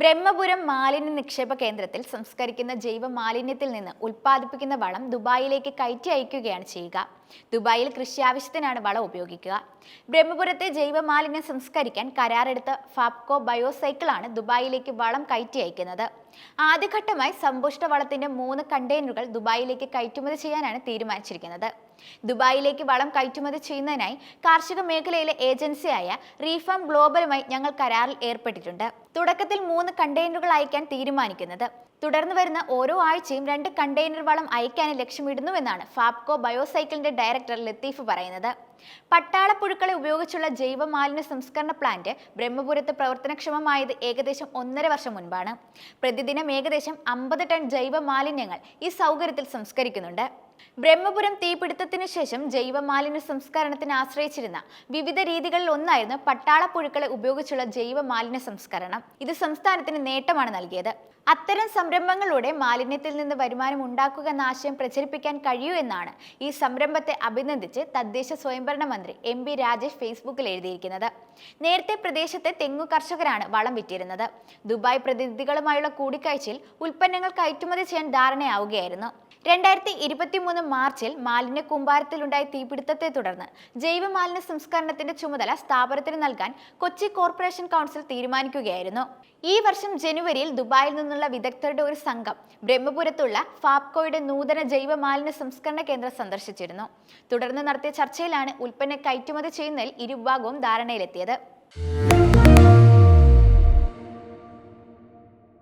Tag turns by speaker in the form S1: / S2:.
S1: ബ്രഹ്മപുരം മാലിന്യ നിക്ഷേപ കേന്ദ്രത്തിൽ സംസ്കരിക്കുന്ന ജൈവ മാലിന്യത്തിൽ നിന്ന് ഉൽപ്പാദിപ്പിക്കുന്ന വളം ദുബായിലേക്ക് കയറ്റി അയക്കുകയാണ് ചെയ്യുക. ദുബായിൽ കൃഷി ആവശ്യത്തിനാണ് വളം ഉപയോഗിക്കുക. ബ്രഹ്മപുരത്തെ ജൈവ മാലിന്യം സംസ്കരിക്കാൻ കരാറെടുത്ത ഫാപ്കോ ബയോസൈക്കിളാണ് ദുബായിലേക്ക് വളം കയറ്റി അയക്കുന്നത്. ആദ്യഘട്ടമായി സമ്പുഷ്ട വളത്തിന്റെ മൂന്ന് കണ്ടെയ്നറുകൾ ദുബായിലേക്ക് കയറ്റുമതി ചെയ്യാനാണ് തീരുമാനിച്ചിരിക്കുന്നത്. ദുബായിലേക്ക് വളം കയറ്റുമതി ചെയ്യുന്നതിനായി കാർഷിക മേഖലയിലെ ഏജൻസിയായ റീഫാം ഗ്ലോബലുമായി ഞങ്ങൾ കരാറിൽ ഏർപ്പെട്ടിട്ടുണ്ട്. തുടക്കത്തിൽ മൂന്ന് കണ്ടെയ്നറുകൾ അയക്കാൻ തീരുമാനിക്കുന്നത്. തുടർന്ന് വരുന്ന ഓരോ ആഴ്ചയും രണ്ട് കണ്ടെയ്നർ വളം അയക്കാനും ലക്ഷ്യമിടുന്നുവെന്നാണ് ഫാപ്കോ ബയോസൈക്കിളിന്റെ ഡയറക്ടർ ലത്തീഫ് പറയുന്നത്. പട്ടാളപ്പുഴുക്കളെ ഉപയോഗിച്ചുള്ള ജൈവ മാലിന്യ സംസ്കരണ പ്ലാന്റ് ബ്രഹ്മപുരത്ത് പ്രവർത്തനക്ഷമമായത് ഏകദേശം ഒന്നര വർഷം മുൻപാണ്. പ്രതിദിനം ഏകദേശം അമ്പത് ടൺ ജൈവ മാലിന്യങ്ങൾ ഈ സൗകര്യത്തിൽ സംസ്കരിക്കുന്നുണ്ട്. ബ്രഹ്മപുരം തീപിടുത്തത്തിനു ശേഷം ജൈവ മാലിന്യ സംസ്കരണത്തിന് ആശ്രയിച്ചിരുന്ന വിവിധ രീതികളിൽ ഒന്നായിരുന്നു പട്ടാളപ്പുഴുക്കളെ ഉപയോഗിച്ചുള്ള ജൈവ മാലിന്യ സംസ്കരണം. ഇത് സംസ്ഥാനത്തിന് നേട്ടമാണ് നൽകിയത്. അത്തരം സംരംഭങ്ങളിലൂടെ മാലിന്യത്തിൽ നിന്ന് വരുമാനം ഉണ്ടാക്കുക എന്ന ആശയം പ്രചരിപ്പിക്കാൻ കഴിയൂ എന്നാണ് ഈ സംരംഭത്തെ അഭിനന്ദിച്ച് തദ്ദേശ സ്വയംഭരണ മന്ത്രി എം പി രാജേഷ് ഫേസ്ബുക്കിൽ എഴുതിയിരിക്കുന്നത്. നേരത്തെ പ്രദേശത്തെ തെങ്ങു കർഷകരാണ് വളം വിറ്റിരുന്നത്. ദുബായ് പ്രതിനിധികളുമായുള്ള കൂടിക്കാഴ്ചയിൽ ഉൽപ്പന്നങ്ങൾ കയറ്റുമതി ചെയ്യാൻ ധാരണയാവുകയായിരുന്നു. രണ്ടായിരത്തി ഇരുപത്തി മൂന്ന് മാർച്ചിൽ മാലിന്യ കൂമ്പാരത്തിലുണ്ടായ തീപിടുത്തത്തെ തുടർന്ന് ജൈവ മാലിന്യ സംസ്കരണത്തിന്റെ ചുമതല സ്ഥാപനത്തിന് നൽകാൻ കൊച്ചി കോർപ്പറേഷൻ കൗൺസിൽ തീരുമാനിക്കുകയായിരുന്നു. ഈ വർഷം ജനുവരിയിൽ ദുബായിൽ നിന്നുള്ള വിദഗ്ധരുടെ ഒരു സംഘം ബ്രഹ്മപുരത്തുള്ള ഫാപ്കോയുടെ നൂതന ജൈവ മാലിന്യ സംസ്കരണ കേന്ദ്രം സന്ദർശിച്ചിരുന്നു. തുടർന്ന് നടത്തിയ ചർച്ചയിലാണ് ഉൽപ്പന്ന കയറ്റുമതി ചെയ്യുന്നതിൽ ഇരുവിഭാഗവും ധാരണയിലെത്തിയത്.